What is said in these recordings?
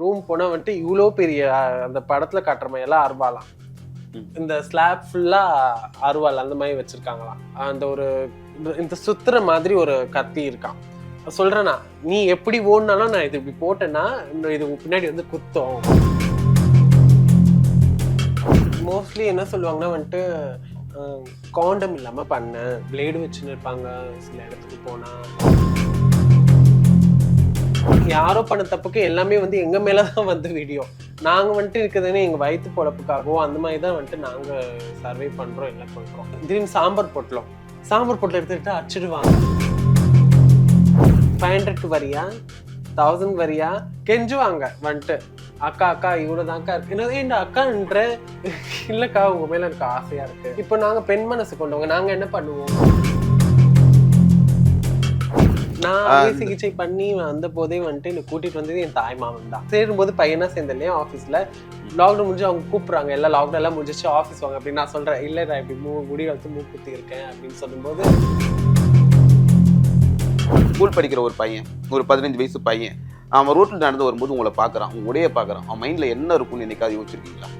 Room போனா வந்துட்டு இவ்வளோ பெரிய அந்த படத்துல காட்டுற மாதிரி எல்லாம் அருவாலாம். இந்த ஸ்லாப் ஃபுல்லா அருவாள் அந்த மாதிரி வச்சிருக்காங்களாம். அந்த ஒரு இந்த- சுத்துற மாதிரி ஒரு கத்தி இருக்கான். சொல்றேனா நீ எப்படி ஓடினாலும் நான் இது இப்படி போட்டேன்னா இது பின்னாடி வந்து குத்தம். மோஸ்ட்லி என்ன சொல்லுவாங்கன்னா வந்துட்டு காண்டம் இல்லாம பண்ண. பிளேடு வச்சுன்னு இருப்பாங்க சில இடத்துக்கு போனா. யாரோ பண்ண தப்புக்கு எல்லாமே வந்து எங்க மேலதான் வந்து வீடியோ நாங்க வந்துட்டு இருக்குதுன்னு எங்க வயிற்று பொழப்புக்காகவோ அந்த மாதிரி தான் வந்துட்டு நாங்க சர்வே பண்றோம் எல்லாம் பண்றோம். திடீர்னு சாம்பார் பொட்டலம் சாம்பார் பொட்டலம் எடுத்துக்கிட்டு அடிச்சிடுவாங்க. ஃபைவ் ஹண்ட்ரட்க்கு வரியா? தௌசண்ட் வரியா? கெஞ்சுவாங்க வந்துட்டு. அக்கா அக்கா இவ்வளவு தான்க்கா இருக்கு. என்ன இந்த அக்கான்ற? இல்லக்கா உங்க மேல எனக்கு ஆசையா இருக்கு. இப்போ நாங்க பெண் மனசு கொண்டவங்க நாங்க என்ன பண்ணுவோம்? நான் அறுவை சிகிச்சை பண்ணி வந்த போதே வந்துட்டு என்னை கூட்டிட்டு வந்தது என் தாய் மாமன் தான். சேரும்போது பையனா சேர்ந்த இல்லையா ஆஃபீஸ்ல லாக்டவுன் முடிஞ்சு அவங்க கூப்பிடுறாங்க எல்லாம் லாக்டவுன் எல்லாம் முடிஞ்சிச்சு ஆஃபீஸ் வாங்க அப்படின்னு நான் சொல்றேன். இல்ல நான் இப்படி மூ முடி வளர்த்து மூக்குத்தி இருக்கேன் அப்படின்னு சொல்லும்போது ஸ்கூல் படிக்கிற ஒரு பையன் ஒரு பதினஞ்சு வயசு பையன் அவன் ரோட்டில் நடந்து வரும்போது உங்களை பார்க்குறான் உங்க உடைய பார்க்குறான். அவன் மைண்டில் என்ன இருக்கும்னு என்னைக்காவது யோசிச்சிருக்கீங்களா?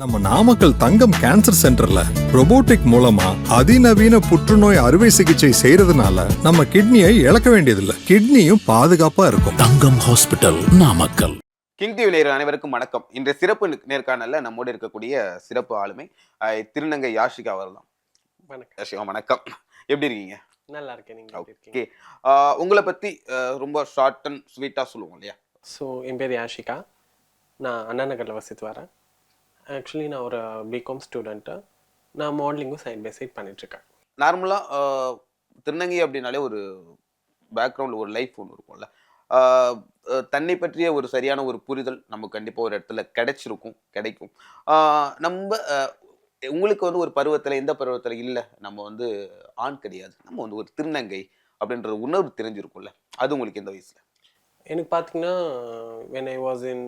நம்ம நாமக்கல் தங்கம் கேன்சர் சென்டர்ல robotic மூலமா அதிநவீன புற்றுநோய் அறுவை சிகிச்சை செய்யறதுனால நம்ம கிட்னியை இழக்க வேண்டியதில்லை. கிட்னியும் பாதுகாப்பா இருக்கும். Thangam hospital Namakkal. King TV நேயர்கள் அனைவருக்கும் வணக்கம். இன்றைய சிறப்பு நேர்காணல்ல நம்மோடு இருக்கக்கூடிய சிறப்பு ஆளுமை திருநங்கை யாஷிகா அவர்தான் வணக்கம். வணக்கம். எப்படி இருக்கீங்க? நல்லா இருக்கேன். நீங்க ஓகே. உங்களை பத்தி ரொம்ப ஷார்ட் அண்ட் ஸ்வீட்டா சொல்லுவோம் இல்லையா? ஸோ என் பேர் யாஷிகா. நான் அண்ணா நகரில் வசித்து வரேன். ஆக்சுவலி நான் ஒரு பிகாம் ஸ்டூடெண்ட்டு நான் மாடலிங்கும் சைட் பை சைட் பண்ணிட்டுருக்கேன். நார்மலாக திருநங்கை அப்படின்னாலே ஒரு பேக்ரவுண்டில் ஒரு லைஃப் ஒன்று இருக்கும்ல. தன்னை பற்றிய ஒரு சரியான ஒரு புரிதல் நமக்கு கண்டிப்பாக ஒரு இடத்துல கிடைச்சிருக்கும் கிடைக்கும். நம்ம உங்களுக்கு வந்து ஒரு பருவத்தில் எந்த பருவத்தில் இல்லை நம்ம வந்து ஆண் கிடையாது. நம்ம வந்து ஒரு திருநங்கை அப்படின்ற உணர்வு தெரிஞ்சிருக்கும்ல. அது உங்களுக்கு எந்த வயசுல? எனக்கு பார்த்தீங்கன்னா when I was in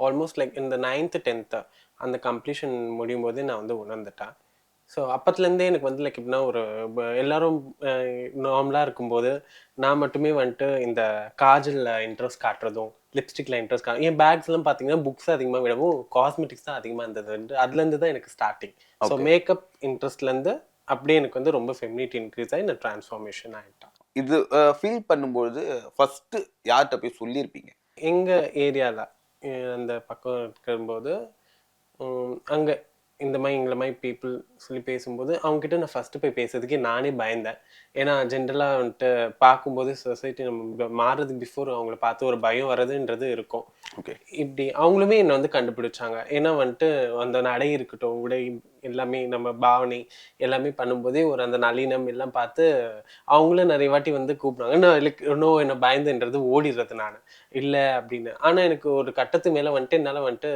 almost like இந்த நைன்த்து டென்த்து அந்த கம்ப்ளீஷன் முடியும் போதே நான் வந்து உணர்ந்துட்டேன். ஸோ அப்பத்துலேருந்தே எனக்கு வந்து லைக் எப்படின்னா ஒரு எல்லாரும் நார்மலாக இருக்கும்போது நான் மட்டுமே வந்துட்டு இந்த காஜலில் இன்ட்ரெஸ்ட் காட்டுறதும் லிப்ஸ்டிக்கில் இன்ட்ரெஸ்ட் கா என் பேக்ஸ்லாம் பார்த்தீங்கன்னா புக்ஸ் அதிகமாக விடவும் காஸ்மெட்டிக்ஸ் தான் அதிகமாக இருந்தது. அதுலேருந்து தான் எனக்கு ஸ்டார்டிங் ஸோ. மேக்கப் இன்ட்ரெஸ்ட்லேருந்து அப்படியே எனக்கு வந்து ரொம்ப ஃபெமினிட்டி இன்க்ரீஸ் ஆகி நான் ட்ரான்ஸ்ஃபார்மேஷன் ஆகிட்டேன் இது ஃபீல் பண்ணும்பொழுது ஃபர்ஸ்ட் யார்கிட்ட போய் சொல்லியிருப்பீங்க எங்கள் ஏரியாவில் அந்த பக்கம் இருக்கும்போது அங்கே இந்த மாதிரி எங்களை மாதிரி பீப்புள் சொல்லி பேசும்போது அவங்ககிட்ட நான் ஃபஸ்ட்டு போய் பேசுறதுக்கே நானே பயந்தேன். ஏன்னா ஜென்ரலாக வந்துட்டு பார்க்கும்போது சொசைட்டி நம்ம மாறுறதுக்கு பிஃபோர் அவங்கள பார்த்து ஒரு பயம் வர்றதுன்றது இருக்கும். ஓகே இப்படி அவங்களுமே என்னை வந்து கண்டுபிடிச்சாங்க. ஏன்னா வந்துட்டு அந்த நடை இருக்கட்டும் உடை எல்லாமே நம்ம பாவனை எல்லாமே பண்ணும்போதே ஒரு அந்த நளினம் எல்லாம் பார்த்து அவங்களும் நிறைய வாட்டி வந்து கூப்பிடுவாங்க. நான் like, இன்னும் என்னை பயந்துன்றது ஓடிடுறது நான். இல்லை அப்படின்னு. ஆனால் எனக்கு ஒரு கட்டத்து மேலே வந்துட்டு என்னால் வந்துட்டு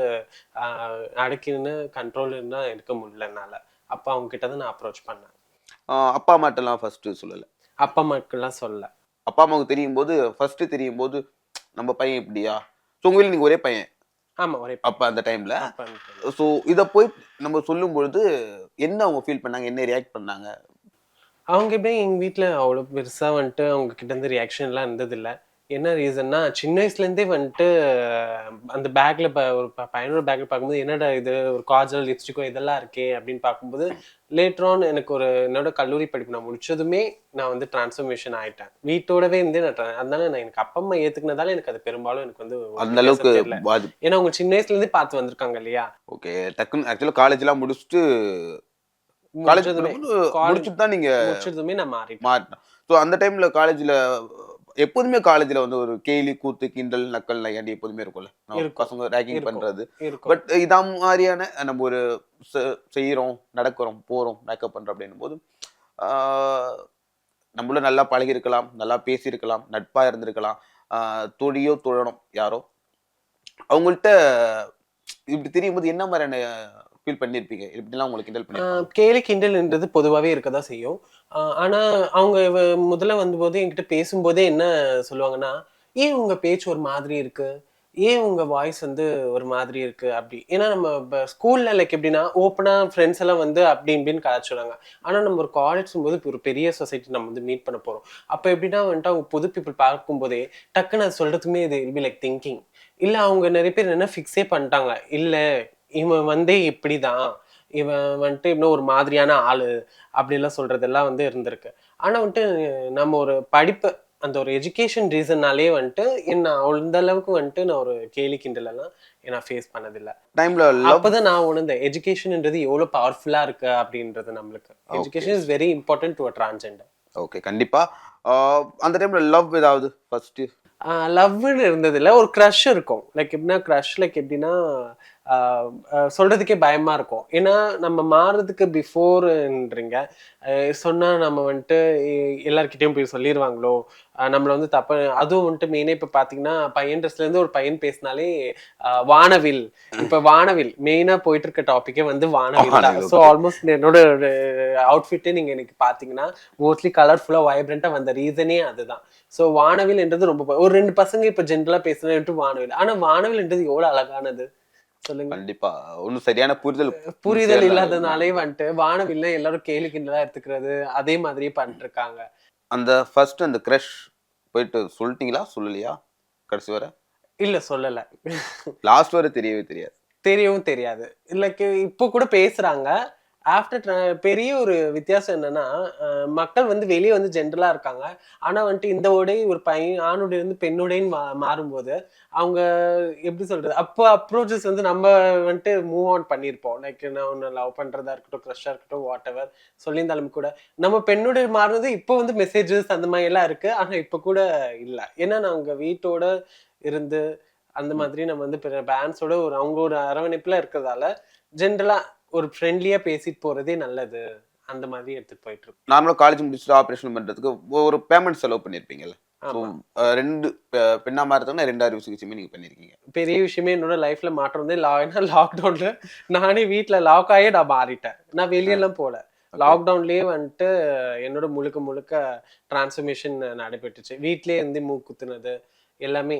அடக்கின்னு கண்ட்ரோல் இருந்தால் இருக்க முடியல என்னால். அப்போ அவங்க கிட்ட தான் நான் அப்ரோச் பண்ணேன். அப்பா அம்மாட்டெல்லாம் ஃபர்ஸ்ட் சொல்லலை. அப்பா அம்மாக்கெல்லாம் சொல்ல அப்பா அம்மாவுக்கு தெரியும் போது ஃபர்ஸ்ட் தெரியும் போது நம்ம பையன் இப்படியா? ஸோ உங்க வீட்ல நீங்க ஒரே பையன். ஆமாம் ஒரே அப்ப அந்த டைம்ல ஸோ இதை போய் நம்ம சொல்லும் பொழுது என்ன அவங்க ஃபீல் பண்ணாங்க? என்ன ரியாக்ட் பண்ணாங்க? அவங்க எப்படி எங்கள் வீட்டில் அவ்வளோ பெருசாக வந்துட்டு அவங்க கிட்ட இருந்து ரியாக்ஷன்லாம் இருந்ததில்ல. என்ன ரீசன்னா சின்ன வயசுலேருந்தே வந்துட்டு அந்த பேக்கில் ஒரு ப- பையனோட பேக்கில் பார்க்கும்போது என்னடா இது ஒரு காஜல் லிப்ஸ்டிக்கோ இதெல்லாம் இருக்கே அப்படின்னு பார்க்கும்போது லேட்டரான் எனக்கு ஒரு என்னோட கல்லூரி படிப்பு நான் முடிச்சதுமே நான் வந்து டிரான்ஸ்ஃபர்மேஷன் ஆயிட்டேன். வீட்டோடவே இருந்தே நான் அதனால நான் எனக்கு அப்பா அம்மா ஏற்றுக்கினதால எனக்கு அது பெரும்பாலும் எனக்கு வந்து ஒரு அந்த அளவுக்கு ஏன்னா அவங்க சின்ன வயசுலேருந்தே பார்த்து வந்திருக்காங்க இல்லையா? ஓகே டக்குன்னு ஆக்சுவலாக காலேஜ்லாம் முடிச்சுட்டு காலேஜ் முடிச்சுட்டு தான் நீங்க முடிச்சதுமே நான் மாறிட்டேன். மாறிட்டேன். ஸோ அந்த டைம்ல காலேஜ்ல எப்போதுமே காலேஜ்ல வந்து ஒரு கேலி கூத்து கிண்டல் நக்கல் நையாண்டி எப்போதுமே இருக்கும்ல. பசங்க ரேக்கிங். பண்றது பட் இதா மாதிரியான நம்ம ஒரு செ- செய்றோம் நடக்கிறோம் போறோம் மேக்கப் பண்றோம் அப்படின்னும் போது ஆஹ், நம்மளும் நல்லா பழகியிருக்கலாம் நல்லா பேசியிருக்கலாம் நட்பா இருந்திருக்கலாம் ஆஹ், தொழியோ தொழணும் யாரோ அவங்கள்ட்ட இப்படி தெரியும் போது என்ன மாதிரியான ஃபீல் பண்ணியிருப்பீங்க இப்படிலாம் உங்களுக்கு கிண்டல் பண்ணி கேலி கிண்டல்ன்றது பொதுவாகவே இருக்க தான் செய்யும். ஆஹ் ஆனா அவங்க முதல்ல வந்தபோது என்கிட்ட பேசும்போதே என்ன சொல்லுவாங்கன்னா ஏன் உங்க பேச்சு ஒரு மாதிரி இருக்கு? ஏன் உங்க வாய்ஸ் வந்து ஒரு மாதிரி இருக்கு? அப்படி. ஏன்னா நம்ம இப்போ ஸ்கூல்ல லைக் எப்படின்னா ஓப்பனா ஃப்ரெண்ட்ஸ் எல்லாம் வந்து அப்படி இப்படின்னு கலாச்சுறாங்க ஆனா நம்ம ஒரு காலேஜ் போது இப்போ ஒரு பெரிய சொசைட்டி நம்ம வந்து மீட் பண்ண போறோம். அப்போ எப்படின்னா வந்துட்டு அவங்க புது பீப்புள் பார்க்கும்போதே டக்குன்னு அது சொல்றதுக்குமே இது பி லைக் திங்கிங் இல்ல அவங்க நிறைய பேர் என்ன ஃபிக்ஸே பண்ணிட்டாங்க. இல்ல இவன் வந்தே இப்படிதான். இவன் வந்துட்டு இன்னும் ஒரு மாதிரியான ஆளு அப்படிலாம் சொல்றதெல்லாம் வந்து இருந்திருக்கு. ஆனா வந்துட்டு நம்ம ஒரு படிப்பு அந்த ஒரு எஜுகேஷன் ரீசன்னாலே வந்துட்டு என்ன அந்த அளவுக்கு வந்துட்டு நான் ஒரு கேலி கிண்டல் எல்லாம் நான் ஃபேஸ் பண்ணதில்லை. டைம்ல அப்பதான் நான் உணர்ந்தேன் எஜுகேஷன்ன்றது எவ்வளவு பவர்ஃபுல்லா இருக்கு அப்படின்றது நம்மளுக்கு. Education is very important to transgender okay கண்டிப்பா. அந்த டைம்ல லவ் ஏதாவது ஃபர்ஸ்ட் லவ்னு இருந்ததுல ஒரு க்ரஷ் இருக்கும். லைக் எப்படின்னா க்ரஷ் லைக் எப்படின்னா ஆஹ் ஆஹ் சொல்றதுக்கே பயமா இருக்கும். ஏன்னா நம்ம மாறுறதுக்கு பிஃபோர்ன்றீங்க சொன்னா நம்ம வந்துட்டு எ- எல்லார்கிட்டயும் போய் சொல்லிடுவாங்களோ நம்மள வந்து தப்ப அதுவும் வந்துட்டு மெயினா இப்ப பாத்தீங்கன்னா பையன் ட்ரெஸ்ல இருந்து ஒரு பையன் பேசினாலே வானவில். இப்ப வானவில் மெயினா போயிட்டு இருக்க டாபிக்கே வந்து வானவில் தான். ஸோ ஆல்மோஸ்ட் என்னோட அவுட்ஃபிட்டே நீங்க எனக்கு பாத்தீங்கன்னா மோஸ்ட்லி கலர்ஃபுல்லா வைப்ரண்டா வந்த ரீசனே அதுதான். ஸோ வானவில் என்றது ரொம்ப ஒரு ரெண்டு பசங்க இப்ப ஜென்ரலா பேசுனது வானவில். ஆனா வானவில் என்றது எவ்வளவு அழகானது? சொல்லுங்க. கண்டிப்பா. ஒன்னும் சரியான புரிதல் புரிதல் சேரல. இல்லாதனாலே வந்துட்டு வானவில்ல எல்லாரும் கேலி கிண்டலா எடுத்துக்கிறது அதே மாதிரியே பண்ணிட்டு இருக்காங்க அந்த ஃபர்ஸ்ட் அந்த கிரஷ் போயிட்டு சொல்லிட்டீங்களா? சொல்லலையா? கடைசி வரை? இல்ல சொல்லல. லாஸ்ட் வரை தெரியவே தெரியாது. தெரியவும் தெரியாது. லைக் இப்போ கூட பேசுறாங்க. ஆஃப்டர் பெரிய ஒரு வித்தியாசம் என்னன்னா மக்கள் வந்து வெளியே வந்து ஜென்ரலா இருக்காங்க. ஆனா வந்துட்டு இந்த உடை ஒரு பையன் ஆணுடைய வந்து பெண்ணுடைன்னு மா மாறும்போது அவங்க எப்படி சொல்றது அப்போ அப்ரோச்சஸ் வந்து நம்ம வந்துட்டு மூவ் ஆன் பண்ணியிருப்போம். லைக் நான் ஒன்று லவ் பண்றதா இருக்கட்டும் க்ரஷ்ஷாக இருக்கட்டும் வாட் எவர் சொல்லியிருந்தாலும் கூட. நம்ம பெண்ணுடைய மாறுனது இப்போ வந்து மெசேஜஸ் அந்த மாதிரி எல்லாம் இருக்கு. ஆனா இப்போ கூட இல்லை. ஏன்னா நாங்க வீட்டோட இருந்து அந்த மாதிரி நம்ம வந்து ஒரு அவங்க ஒரு அரவணைப்புல இருக்கிறதால ஜென்ரலா ஒரு ஃப்ரெண்ட்லியா பேசிட்டு போறதே நல்லது. அந்த மாதிரி எடுத்துட்டு போயிட்டு இருக்கோம் நார்மலா காலேஜ் முடிச்சுட்டு ஆபரேஷன் பண்றதுக்கு ஒரு பேமெண்ட் செலவு. அஹ், ரெண்டு பெண்ணா மாறதுன்னா ரெண்டு அறுவை சிகிச்சையுமே நீங்க பண்ணிருக்கீங்க. பெரிய விஷயமே என்னோட லைஃப்ல மாற்றம் வந்து ஏன்னா லாக்டவுன்ல நானே வீட்ல லாக் ஆகி நான் மாறிட்டேன். நான் வெளியெல்லாம் போல. லாக்டவுன்லயே வந்துட்டு என்னோட முழுக்க முழுக்க டிரான்ஸ்ஃபர்மேஷன் நடைபெற்றுச்சு. வீட்லயே இருந்து மூக்குத்துனது எல்லாமே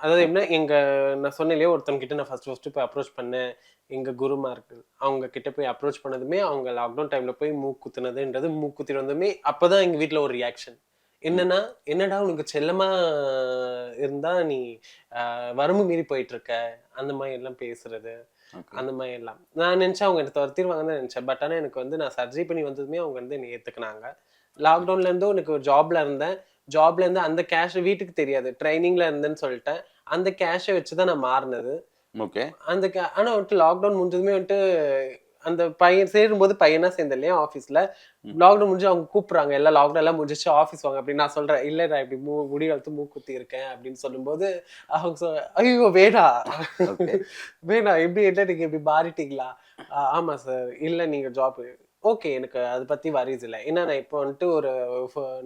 அதாவது என்ன எங்க நான் சொன்னேன் இல்லையா ஒருத்தவங்க கிட்ட நான் ஃபர்ஸ்ட் ஃபர்ஸ்ட் போய் அப்ரோச் பண்ணேன். எங்க குருமார்கள் அவங்க கிட்ட போய் அப்ரோச் பண்ணதுமே அவங்க லாக்டவுன் டைம்ல போய் மூக்குத்துனதுன்றது மூக்குத்திட்டு வந்ததுமே அப்பதான் எங்க வீட்ல ஒரு ரியாக்ஷன் என்னன்னா என்னடா உனக்கு செல்லமா இருந்தா நீ வரம்பு மீறி போயிட்டு இருக்க அந்த மாதிரி எல்லாம் பேசுறது. அந்த மாதிரி எல்லாம் நான் நினைச்சேன் அவங்க எனக்கு துரத்திடுவாங்கன்னு தான் நினைச்சேன். பட் ஆனா எனக்கு வந்து நான் சர்ஜரி பண்ணி வந்ததுமே அவங்க வந்து என்னை ஏத்துக்கினாங்க. லாக்டவுன்ல இருந்தும் எனக்கு ஒரு ஜாப்ல இருந்தேன். ஜாப்ல இருந்து அந்த கேஷ் வீட்டுக்கு தெரியாது. ட்ரைனிங்ல இருந்தேன்னு சொல்லிட்டேன். அந்த கேஷை வச்சு தான் நான் மாறினது. ஓகே அந்த ஆனா வந்துட்டு லாக்டவுன் முடிஞ்சதுமே வந்துட்டு அந்த பையன் சேரும்போது பையனா சேர்ந்த இல்லையா ஆஃபீஸ்ல லாக்டவுன் முடிஞ்சு அவங்க கூப்பிடுறாங்க. எல்லாம் லாக்டவுன் எல்லாம் முடிஞ்சிச்சு ஆஃபீஸ் வாங்க. அப்படின்னு நான் சொல்றேன். இல்ல நான் இப்படி மூ முடி வளர்த்து மூக்குத்தி இருக்கேன். அப்படின்னு சொல்லும்போது அவங்க சொல் ஐயோ Okay. வேணா எப்படி இல்லை நீங்க இப்படி மாறிட்டீங்களா? "ஆ, ஆமா சார் இல்ல நீங்க ஜாப் ஓகே எனக்கு அதை பத்தி வரிஸ் இல்லை. ஏன்னா நான் இப்போ வந்துட்டு ஒரு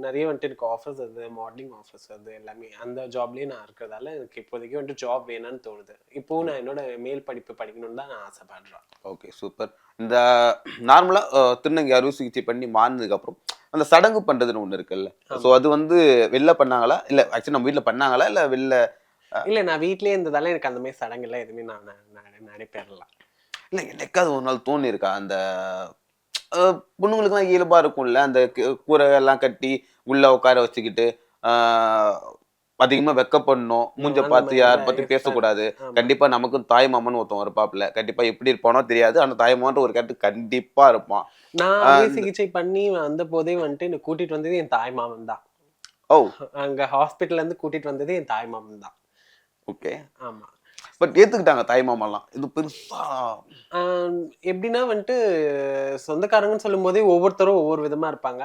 நிறைய வந்துட்டு எனக்கு ஆஃபர்ஸ் வருது. மாடலிங் ஆஃபர்ஸ் வருது எல்லாமே. அந்த ஜாப்லயே நான் இருக்கிறதால எனக்கு இப்போதைக்கு வந்துட்டு ஜாப் வேணும்னு தோணுது. இப்போவும் நான் என்னோட மேல் படிப்பு படிக்கணும்னு தான் நான் ஆசைப்படுறேன். ஓகே சூப்பர் இந்த நார்மலா அஹ், திருநங்கை அறுவை சிகிச்சை பண்ணி மாறினதுக்கு அப்புறம் அந்த சடங்கு பண்றதுன்னு ஒண்ணு இருக்குல்ல. சோ அது வந்து வெளில பண்ணாங்களா? இல்ல ஆக்சுவலி நம்ம வீட்ல பண்ணாங்களா? இல்ல வெளில இல்ல நான் வீட்லயே இருந்ததால எனக்கு அந்த மாதிரி சடங்குலாம் எதுவுமே நான் நடைபெறலாம் இல்ல என்னைக்காவது ஒரு நாள் தோணி இருக்கா அந்த பொண்ணுங்களுக்குலாம் இயல்பா இருக்கும்ல. அந்த கூரை எல்லாம் கட்டி உள்ள உட்கார வச்சுக்கிட்டு அதிகமா வெக்கப்படணும். மூஞ்ச அந்த பார்த்து யார் பத்தி. பேசக்கூடாது. கண்டிப்பா நமக்கும் தாய் மாமன் ஒருத்தன் இருப்பாப்ல கண்டிப்பா எப்படி இருப்பானோ தெரியாது. ஆனா தாய் மாமன்ற ஒரு கேரக்டர் கண்டிப்பா இருப்பான். நான் சிகிச்சை பண்ணி வந்த போதே வந்துட்டு என்னை கூட்டிட்டு வந்தது என் தாய் மாமன் தான். ஓ. அங்க ஹாஸ்பிட்டல்ல இருந்து கூட்டிட்டு வந்தது என் தாய் மாமன் தான். ஓகே. ஆமா. பட் ஏத்துக்கிட்டாங்க தாய் மாமெல்லாம் இது பெருசா எப்படின்னா வந்துட்டு சொந்தக்காரங்கன்னு சொல்லும் போதே ஒவ்வொருத்தரும் ஒவ்வொரு விதமா இருப்பாங்க.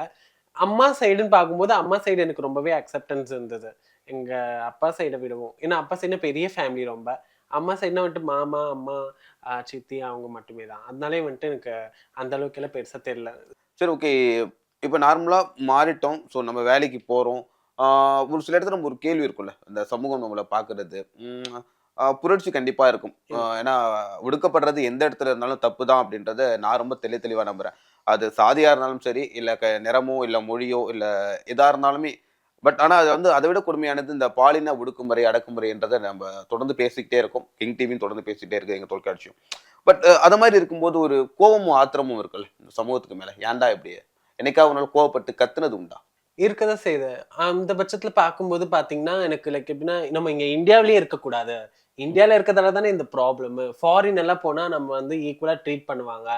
அம்மா சைடுன்னு பார்க்கும்போது அம்மா சைடு எனக்கு ரொம்பவே அக்செப்டன்ஸ் இருந்தது. எங்க அப்பா சைடை விடவும். ஏன்னா அப்பா சைடு பெரிய ஃபேமிலி ரொம்ப. அம்மா சைடுனா வந்துட்டு மாமா அம்மா சித்தி அவங்க மட்டுமே தான். அதனாலே வந்துட்டு எனக்கு அந்த அளவுக்கு எல்லாம் பெருசா தெரியல. சரி ஓகே இப்போ நார்மலா மாறிட்டோம். ஸோ நம்ம வேலைக்கு போறோம். ஆஹ் ஒரு சில இடத்துல நம்ம ஒரு கேள்வி இருக்கும்ல. இந்த சமூகம் நம்மளை பார்க்கறது. புரட்சி கண்டிப்பா இருக்கும். ஏன்னா ஒடுக்கப்படுறது எந்த இடத்துல இருந்தாலும் தப்பு தான் அப்படின்றத நான் ரொம்ப தெளி தெளிவா நம்புறேன். அது சாதியா இருந்தாலும் சரி இல்ல க நிறமோ இல்ல மொழியோ இல்ல எதா இருந்தாலுமே பட் ஆனால் அது வந்து அதை விட கொடுமையானது இந்த பாலின ஒடுக்குமுறை அடக்குமுறைன்றதை நம்ம தொடர்ந்து பேசிக்கிட்டே இருக்கோம். கிங் டிவியும் தொடர்ந்து பேசிக்கிட்டே இருக்கு எங்கள் தொலைக்காட்சியும் பட் அது மாதிரி இருக்கும்போது ஒரு கோபமும் ஆத்திரமும் இருக்குல்ல இந்த சமூகத்துக்கு மேலே. ஏன்டா இப்படி? என்னைக்கா ஒரு நாள் கோவப்பட்டு கத்துனது உண்டா? இருக்கதான் செய்யுது. அந்த பட்சத்துல பார்க்கும்போது பாத்தீங்கன்னா எனக்கு லைக் எப்படின்னா நம்ம இங்க இந்தியாவிலேயே இருக்கக்கூடாது. இந்தியாவில் இருக்கிறதால தானே இந்த ப்ராப்ளம் ஃபாரின் எல்லாம் போனால் நம்ம வந்து ஈக்குவலாக ட்ரீட் பண்ணுவாங்க.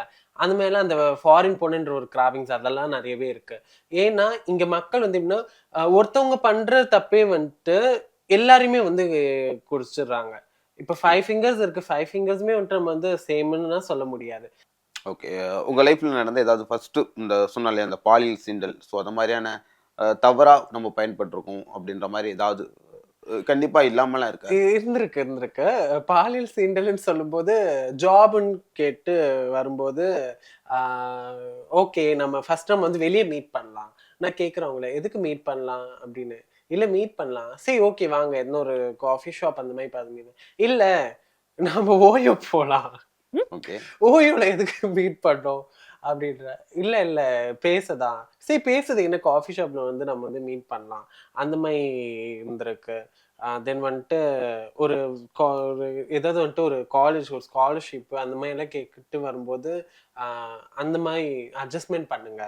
அந்த மாதிரிலாம் அந்த ஃபாரின் போனன்ற ஒரு கிராவிங்ஸ் அதெல்லாம் நிறையவே இருக்குது ஏன்னா இங்கே மக்கள் வந்து எப்படின்னா ஒருத்தவங்க பண்ணுற தப்பே வந்துட்டு எல்லாரையுமே வந்து குடிச்சிடுறாங்க. இப்போ ஃபைவ் ஃபிங்கர்ஸ் இருக்குது ஃபைவ் ஃபிங்கர்ஸுமே வந்துட்டு நம்ம வந்து சேம்னு சொல்ல முடியாது. ஓகே உங்கள் லைஃப்பில் நடந்த ஏதாவது ஃபஸ்ட்டு இந்த சொன்னாலே அந்த பாலியல் சீண்டல். ஸோ அந்த மாதிரியான தவறாக நம்ம பயன்பட்டிருக்கோம் அப்படின்ற மாதிரி ஏதாவது கண்டிப்பா இல்லாமலாம் இருக்கா இருந்திருக்கு இருந்திருக்கு. பாலியல் சீண்டல்னு சொல்லும்போது ஜாப்னு கேட்டு வரும்போது ஓகே நம்ம ஃபர்ஸ்ட் நம்ம வந்து வெளியே மீட் பண்ணலாம். நான் கேட்குறேன் அவங்கள எதுக்கு மீட் பண்ணலாம்? அப்படின்னு. இல்லை மீட் பண்ணலாம். சரி ஓகே வாங்க இன்னொரு காஃபி ஷாப் அந்த மாதிரி பார்த்து இல்லை நம்ம ஓயோ போகலாம் ஓயோல எதுக்கு மீட் பண்ணோம்? அப்படின்ற. இல்ல இல்ல பேசதான். சரி பேசுது. என்ன காஃபி ஷாப்ல வந்து நம்ம வந்து மீட் பண்ணலாம். அந்த மாதிரி இருந்திருக்கு. தென் வந்துட்டு ஒரு ஒரு ஏதாவது வந்துட்டு ஒரு காலேஜ் ஒரு ஸ்காலர்ஷிப் அந்த மாதிரி எல்லாம் கேட்டுட்டு வரும்போது அந்த மாதிரி அட்ஜஸ்ட்மெண்ட் பண்ணுங்க.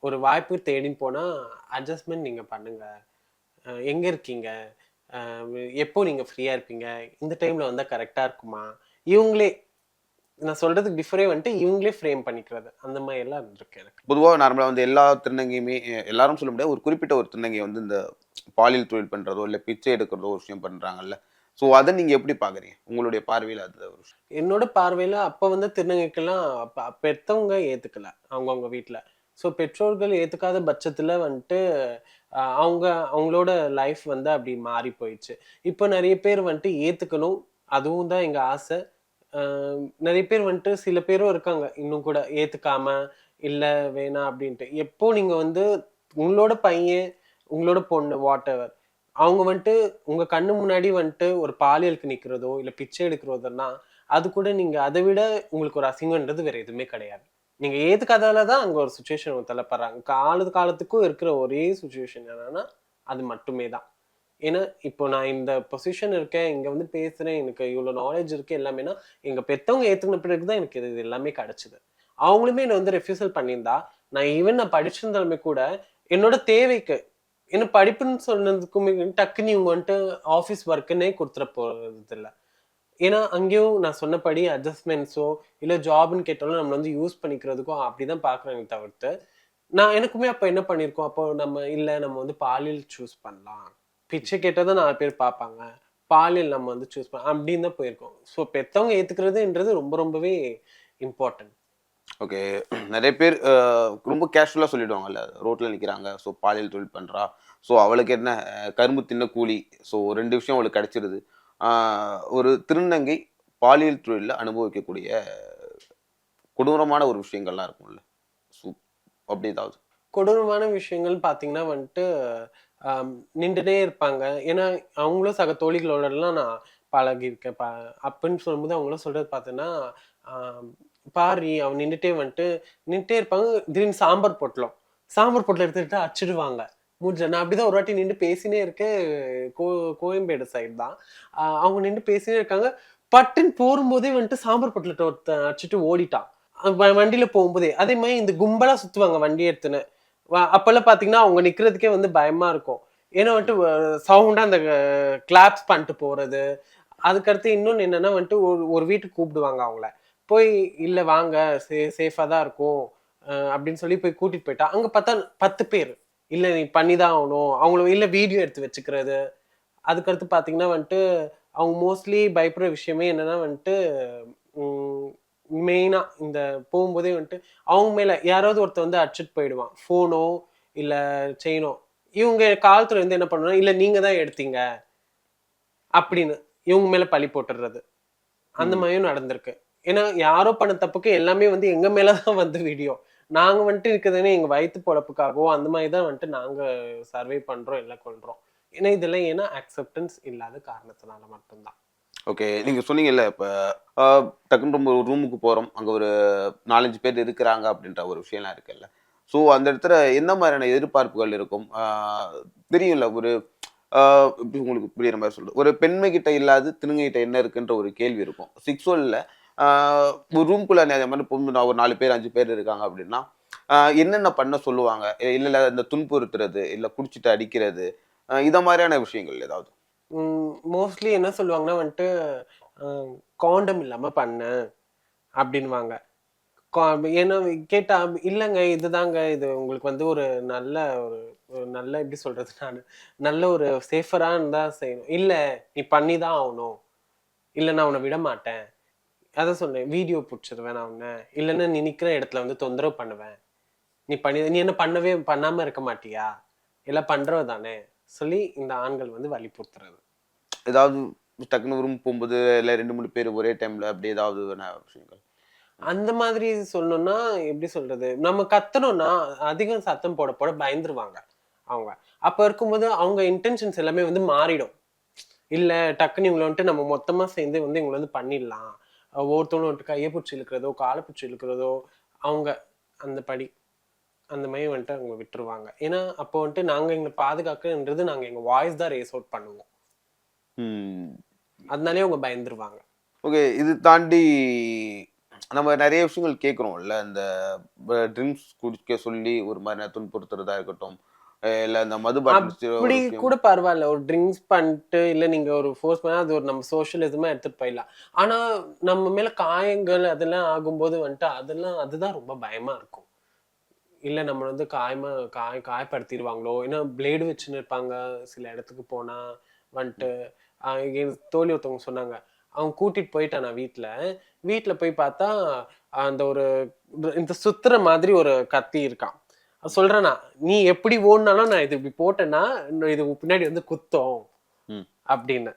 ஒரு வாய்ப்பு தேடின்னு போனால் அட்ஜஸ்ட்மெண்ட் நீங்கள் பண்ணுங்க. எங்கே இருக்கீங்க? எப்போ நீங்கள் ஃப்ரீயாக இருப்பீங்க? இந்த டைமில் வந்தால் கரெக்டாக இருக்குமா? இவங்களே நான் சொல்றதுக்கு டிஃபரே வந்துட்டு இவங்களே ஃப்ரேம் பண்ணிக்கிறது. அந்த மாதிரி எல்லாம் இருந்திருக்கு எனக்கு பொதுவாக நார்மலாக வந்து எல்லா திருநங்கையுமே எல்லாரும் சொல்ல முடியாது. ஒரு குறிப்பிட்ட ஒரு திருநங்கை வந்து இந்த பாலியல் தொழில் பண்றதோ இல்லை பிச்சை எடுக்கிறதோ ஒரு விஷயம் பண்றாங்கல்ல. ஸோ அதை நீங்க எப்படி பாக்குறீங்க உங்களுடைய பார்வையில் அது ஒரு என்னோட பார்வையில அப்ப வந்து திருநங்கைக்கெல்லாம் அப்ப- பெத்தவங்க ஏத்துக்கல அவங்கவுங்க வீட்ல. ஸோ பெற்றோர்கள் ஏத்துக்காத பட்சத்துல வந்துட்டு அவங்க அவங்களோட லைஃப் வந்து அப்படி மாறி போயிடுச்சு இப்போ நிறைய பேர் வந்துட்டு ஏத்துக்கணும். அதுவும் தான் எங்க ஆசை. நிறைய பேர் வந்துட்டு சில பேரும் இருக்காங்க. இன்னும் கூட ஏத்துக்காம இல்ல வேணாம் அப்படின்ட்டு. எப்போ நீங்க வந்து உங்களோட பையன் உங்களோட பொண்ணு வாட் எவர் அவங்க வந்துட்டு உங்க கண்ணு முன்னாடி வந்துட்டு ஒரு பாலியலுக்கு நிக்கிறதோ இல்ல பிச்சை எடுக்கிறதோன்னா அது கூட நீங்க அதை விட உங்களுக்கு ஒரு அசிங்கம்ன்றது வேற எதுவுமே கிடையாது. நீங்க ஏத்துக்காதால தான் அங்க ஒரு சுச்சுவேஷன் தள்ளப்படுறாங்க காலத்து காலத்துக்கும் இருக்கிற ஒரே சுச்சுவேஷன் என்னன்னா அது மட்டுமே தான். ஏன்னா இப்போ நான் இந்த பொசிஷன் இருக்கேன் இங்கே வந்து பேசுகிறேன் எனக்கு இவ்வளோ நாலேஜ் இருக்குது எல்லாமேனா எங்கள் பெற்றவங்க ஏத்துக்கின பிறகு தான் எனக்கு இது எல்லாமே கிடச்சிது. அவங்களுமே என்னை வந்து ரெஃப்யூசல் பண்ணியிருந்தா நான் ஈவன் நான் படிச்சிருந்தாலுமே கூட என்னோட தேவைக்கு என்ன படிப்புன்னு சொன்னதுக்குமே டக்குன்னு இவங்க வந்துட்டு ஆஃபீஸ் ஒர்க்குன்னே கொடுத்துட போகிறது இல்லை ஏன்னா அங்கேயும் நான் சொன்னபடி அட்ஜஸ்ட்மெண்ட்ஸோ இல்லை ஜாப்னு கேட்டாலும் நம்மளை வந்து யூஸ் பண்ணிக்கிறதுக்கும் அப்படி தான் பார்க்குறாங்க தவிர்த்து நான் எனக்குமே அப்போ என்ன பண்ணியிருக்கோம்? அப்போ நம்ம இல்லை நம்ம வந்து பாலியல் சூஸ் பண்ணலாம். பிச்சை கேட்டதை நாலு பேர் பார்ப்பாங்க. பாலியல் நம்ம வந்து சூஸ் பண்ண அப்படின்னு தான் போயிருக்கோம். ஸோ பெத்தவங்க ஏத்துக்கிறதுன்றது ரொம்ப ரொம்பவே இம்பார்ட்டன்ட் ஓகே நிறைய பேர் ரொம்ப கேஷுவலாக சொல்லிடுவாங்கல்ல ரோட்டில் நிற்கிறாங்க ஸோ பாலியல் தொழில் பண்ணுறா ஸோ அவளுக்கு என்ன கரும்பு தின்ன கூலி ஸோ ரெண்டு விஷயம் அவளுக்கு கிடைச்சிருது. ஒரு திருநங்கை பாலியல் தொழிலில் அனுபவிக்கக்கூடிய கொடூரமான ஒரு விஷயங்கள்லாம் இருக்கும்ல. ஸோ அப்படி ஏதாவது கொடூரமான விஷயங்கள் பார்த்தீங்கன்னா வந்துட்டு நின்றுட்டே இருப்பாங்க. ஏன்னா அவங்களும் சக தோழிகளோடலாம் நான் பழகியிருக்கேன். பா அப்படின்னு சொல்லும்போது அவங்களும் சொல்கிறது பார்த்தோன்னா பாரி அவன் நின்றுட்டே வந்துட்டு நின்றுட்டே இருப்பாங்க. திடீர்னு சாம்பார் பொட்டலம். சாம்பார் பொட்டலம் எடுத்துக்கிட்டு அடிச்சிடுவாங்க. மூஞ்ச நான் அப்படிதான் ஒரு வாட்டி நின்று பேசினே இருக்கேன். கோ கோயம்பேடு சைடு தான். அவங்க நின்று பேசினே இருக்காங்க. பட்டுன்னு போகும்போதே வந்துட்டு சாம்பார் பொட்டலத்தை ஒருத்தன் அடிச்சுட்டு ஓடிட்டான். வண்டியில் போகும்போதே அதே மாதிரி இந்த கும்பலாக சுற்றுவாங்க வண்டி எடுத்துன்னு. அப்பெல்லாம் பார்த்தீங்கன்னா அவங்க நிற்கிறதுக்கே வந்து பயமா இருக்கும். ஏன்னா வந்துட்டு சவுண்டாக அந்த கிளாப்ஸ் பண்ணிட்டு போகிறது அதுக்கடுத்து இன்னொன்று என்னன்னா வந்துட்டு ஒரு ஒரு வீட்டுக்கு கூப்பிடுவாங்க அவங்கள. போய் இல்லை வாங்க. சே சேஃபாக தான் இருக்கும். அப்படின்னு சொல்லி போய் கூட்டிகிட்டு போயிட்டா. அங்கே பார்த்தா பத்து பேர். இல்லை நீ பண்ணி தான் ஆகணும். அவங்கள இல்லை வீடியோ எடுத்து வச்சுக்கிறது. அதுக்கடுத்து பார்த்தீங்கன்னா வந்துட்டு அவங்க மோஸ்ட்லி பயப்படுற விஷயமே என்னன்னா வந்துட்டு மெயினா இந்த போகும்போதே வந்துட்டு அவங்க மேல யாராவது ஒருத்தர் வந்து அடிச்சிட்டு போயிடுவான். ஃபோனோ இல்ல செயினோ இவங்க காலத்துல இருந்து என்ன பண்ணுவாங்க இல்ல நீங்க தான் எடுத்தீங்க. அப்படின்னு இவங்க மேல பழி போட்டுடுறது அந்த. மாதிரியும் நடந்திருக்கு. ஏன்னா யாரோ பண்ண தப்புக்கு எல்லாமே வந்து எங்க மேலதான் வந்து வீடியோ நாங்க வந்துட்டு இருக்கிறதுனே எங்க வயிற்று பொழப்புக்காகவோ அந்த மாதிரி தான் வந்துட்டு நாங்க சர்வே பண்றோம் எல்லாம் கொள்றோம். ஏன்னா இதெல்லாம் ஏன்னா அக்செப்டன்ஸ் இல்லாத காரணத்தினால மட்டும்தான். ஓகே நீங்கள் சொன்னீங்கல்ல இப்போ டக்குன்னு ரொம்ப ஒரு ரூமுக்கு போகிறோம் அங்கே ஒரு நாலஞ்சு பேர் இருக்கிறாங்க அப்படின்ற ஒரு விஷயம்லாம் இருக்குல்ல. ஸோ அந்த இடத்துல என்ன மாதிரியான எதிர்பார்ப்புகள் இருக்கும்? தெரியும்ல ஒரு எப்படி உங்களுக்கு புரியுற மாதிரி சொல்றது ஒரு பெண்மை கிட்ட இல்லாது திருங்ககிட்ட என்ன இருக்குன்ற ஒரு கேள்வி இருக்கும். சிக்ஸுவலில் ஒரு ரூம்குள்ளே அதே மாதிரி பொண்ணு ஒரு நாலு பேர் அஞ்சு பேர் இருக்காங்க அப்படின்னா என்னென்ன பண்ண சொல்லுவாங்க? இல்லை இல்லை இந்த துன்புறுத்துறது இல்லை குடிச்சிட்டு அடிக்கிறது இதை மாதிரியான விஷயங்கள் ஏதாவது? மோஸ்ட்லி என்ன சொல்லுவாங்கன்னா வந்துட்டு காண்டம் இல்லாமல் பண்ண அப்படின்வாங்க ஏன்னா கேட்டா இல்லைங்க இதுதாங்க இது உங்களுக்கு வந்து ஒரு நல்ல ஒரு நல்ல எப்படி சொல்றது நான் நல்ல ஒரு சேஃபராக இருந்தால் செய்யணும். இல்லை நீ பண்ணி தான் ஆகணும். இல்லை நான் உன்னை விட மாட்டேன். அதை சொன்னேன் வீடியோ பிடிச்சிருவேன் நான் உன்னை? இல்லைன்னா நீ நிற்கிற இடத்துல வந்து தொந்தரவு பண்ணுவேன். நீ பண்ணி நீ என்ன பண்ணவே பண்ணாமல் இருக்க மாட்டியா? எல்லாம் பண்ணுறவ தானே சொல்லி இந்த ஆண்கள் வந்து வலியுறுத்துறது ஏதாவது டக்குன்னு ரூம் போகும்போது இல்லை ரெண்டு மூணு பேர் ஒரே டைம்ல அப்படி ஏதாவது விஷயங்கள். அந்த மாதிரி சொல்லணும்னா எப்படி சொல்றது? நம்ம கத்தணும்னா அதிகம் சத்தம் போட போட பயந்துருவாங்க அவங்க. அப்போ இருக்கும்போது அவங்க இன்டென்ஷன்ஸ் எல்லாமே வந்து மாறிடும். இல்லை டக்குன்னு இவங்களை வந்துட்டு நம்ம மொத்தமாக சேர்ந்து வந்து இவங்களை வந்து பண்ணிடலாம். ஒவ்வொருத்தவங்களும் வந்துட்டு கையை பிடிச்சி இழுக்கிறதோ காலை பிடிச்சி இழுக்கிறதோ அவங்க அந்த படி அந்த மாதிரி வந்துட்டு அவங்க விட்டுருவாங்க. ஏன்னா அப்போ வந்துட்டு நாங்கள் எங்களை பாதுகாக்கன்றது நாங்கள் எங்கள் வாய்ஸ் தான் ரேஸ் அவுட் பண்ணுவோம். அதனாலே அவங்க பயந்துருவாங்க. ஓகே இது தாண்டி நம்ம நிறைய விஷயங்கள் கேட்குறோம்ல. இந்த ட்ரிங்க்ஸ் குடிக்க சொல்லி ஒரு மாதிரி துன்புறுத்துறதா இருக்கட்டும். இல்ல இந்த மது அப்படி கூட பரவாயில்ல. ஒரு ட்ரிங்க்ஸ் பண்ணிட்டு இல்ல நீங்க ஒரு ஃபோர்ஸ் பண்ணா அது ஒரு நம்ம சோஷியலிசமா எடுத்துட்டு போயிடலாம். ஆனா நம்ம மேல காயங்கள் அதெல்லாம் ஆகும்போது வந்துட்டு அதெல்லாம் அதுதான் ரொம்ப பயமா இருக்கும். இல்ல நம்ம வந்து காயமா காய காயப்படுத்திடுவாங்களோ? ஏன்னா பிளேடு வச்சுன்னு இருப்பாங்க. சில இடத்துக்கு போனா வந்துட்டு தோழி ஒருத்தவங்க சொன்னாங்க. அவங்க கூட்டிட்டு போயிட்டான் நான் வீட்டுல வீட்டுல போய் பார்த்தா அந்த ஒரு இந்த சுத்துற மாதிரி ஒரு கத்தி இருக்கான். சொல்றேனா நீ எப்படி ஓடினாலும் நான் இது இப்படி போட்டேன்னா இது பின்னாடி வந்து குத்தம். ம். அப்படின்னு.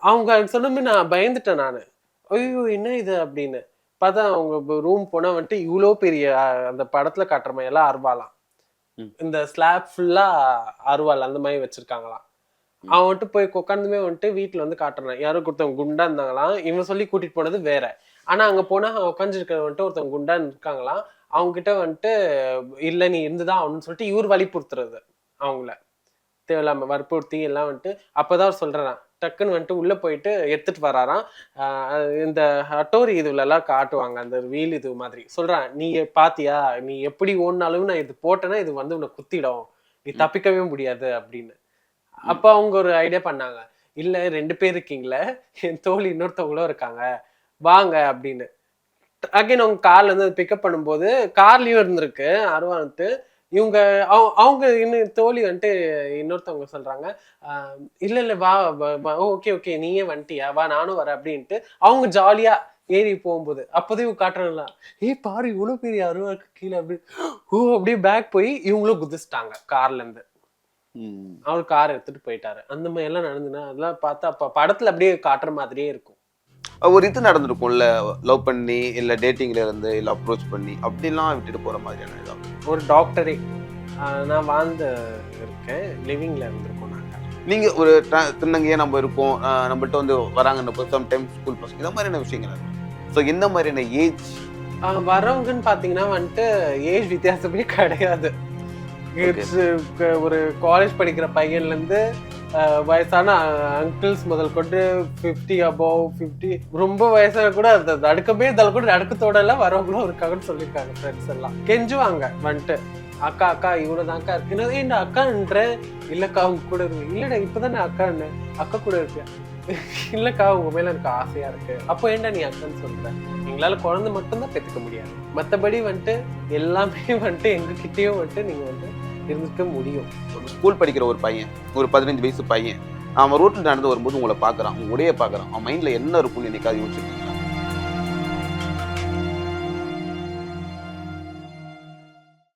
அவங்க சொன்னமே நான் பயந்துட்டேன் நான். ஐயோ என்ன இது? அப்படின்னு. பார்த்தா அவங்க ரூம் போனா வந்துட்டு இவ்வளோ பெரிய அந்த படத்துல காட்டுற மாதிரி எல்லாம் அருவாளாம். ம். இந்த ஸ்லாப் ஃபுல்லா அருவாள் அந்த மாதிரி வச்சிருக்காங்களாம். அவன் வந்துட்டு போய் உட்காந்துமே வந்துட்டு வீட்டுல வந்து காட்டுறான். யாரோ ஒருத்தவங்க குண்டா இருந்தாங்களாம் இவன் சொல்லி கூட்டிட்டு போனது வேற. ஆனா அங்க போனா உட்காந்துருக்க வந்துட்டு ஒருத்தவங்க குண்டா இருக்காங்களாம் அவங்க கிட்ட வந்துட்டு இல்ல நீ இருந்துதான் ஆகணும்னு சொல்லிட்டு இவர் வலியுறுத்துறது அவங்கள. தேவையில்லாம வற்புறுத்தி எல்லாம் வந்துட்டு அப்பதான் அவர் சொல்றாராம். டக்குன்னு வந்துட்டு உள்ள போயிட்டு எடுத்துட்டு வராராம். இந்த அட்டோரி இதுல எல்லாம் காட்டுவாங்க. அந்த வீல் இது மாதிரி. சொல்றான் நீ பாத்தியா? நீ எப்படி ஓடினாலும் நான் இது போட்டேன்னா இது வந்து உன்னை குத்திடும். நீ தப்பிக்கவே முடியாது அப்படின்னு. அப்ப அவங்க ஒரு ஐடியா பண்ணாங்க. இல்ல ரெண்டு பேர் இருக்கீங்களே என் தோழி இன்னொருத்தவங்களும் இருக்காங்க. வாங்க அப்படின்னு. அகைன் அவங்க கார்ல இருந்து பிக்கப் பண்ணும்போது கார்லயும் இருந்திருக்கு வந்துட்டு இவங்க அவங்க- அவங்க இன்னும் தோழி வந்துட்டு இன்னொருத்தவங்க சொல்றாங்க இல்ல இல்ல வா ஓகே ஓகே நீயே வந்துட்டியா வா நானும் வரேன் அப்படின்ட்டு. அவங்க ஜாலியா ஏறி போகும்போது அப்போதே இவங்க காட்டுறாங்களா ஏய் பாரு இவ்வளோ பெரிய அருவா இருக்கு கீழே அப்படி ஓ அப்படியே பேக் போய் இவங்களும் குதிச்சிட்டாங்க கார்ல இருந்து. அவர் கார் எடுத்துட்டு போயிட்டாரு. அந்த மாதிரி எல்லாம் நடந்துன்னா அதெல்லாம் பார்த்தா அப்ப படத்துல அப்படியே காட்டுற மாதிரியே இருக்கும். ஒரு இது நடந்திருக்கும்ல லவ் பண்ணி இல்ல டேட்டிங்ல இருந்து இல்ல அப்ரோச் பண்ணி அப்படிலாம் விட்டுட்டு போற மாதிரியான ஏதாவது? ஒரு டாக்டரே நான் வாழ்ந்து இருக்கேன். லிவிங்ல இருந்திருக்கோம் நாங்க. நீங்க ஒரு திருநங்கையா நம்ம இருக்கோம். ஆஹ் நம்மள்ட்ட வந்து வராங்கன்னு சம் டைம் ஸ்கூல் பசங்க இந்த மாதிரியான விஷயங்கள் ஸோ எந்த மாதிரியான ஏஜ் வரவங்கன்னு பாத்தீங்கன்னா வந்துட்டு ஏஜ் வித்தியாசமே கிடையாது. இட்ஸ் uh, ஒரு காலேஜ் படிக்கிற பையன்லேருந்து வயசான அங்கிள்ஸ் முதல் கொண்டு ஃபிஃப்டி அபவ் ஃபிஃப்டி ரொம்ப வயசான கூட அந்த நடுக்கமே இருந்தாலும் கூட நடுக்கத்தோட எல்லாம் வரவங்களும் இருக்காங்கன்னு சொல்லியிருக்காங்க ஃப்ரெண்ட்ஸ் எல்லாம். கெஞ்சுவாங்க வந்துட்டு. அக்கா அக்கா இவ்வளவு தான்க்கா இருக்கு. என்ன இந்த அக்கான்ற இல்லைக்கா அவங்க கூட இருக்கு. இல்லைடா இப்போ தானே அக்கான்னு. அக்கா கூட இருக்கு. இல்லக்கா உங்க மேல எனக்கு ஆசையா இருக்கு. அப்போ ஏன்டா நீ அக்கன்னு சொல்ற? எங்களால குழந்தை மட்டும்தான் பெத்துக்க முடியாது. மத்தபடி வந்துட்டு எல்லாமே வந்துட்டு எங்ககிட்டயும் வந்துட்டு நீங்க வந்து இருந்துக்க முடியும். ஸ்கூல் படிக்கிற ஒரு பையன் ஒரு பதினஞ்சு வயசு பையன் அவன் ரோட்டில் நடந்து வரும்போது உங்களை பாக்குறான் உங்க உடைய பாக்குறான் அவன் மைண்ட்ல என்ன இருக்கும்னு என்னைக்காவது யோசிச்சிருக்கீங்களா?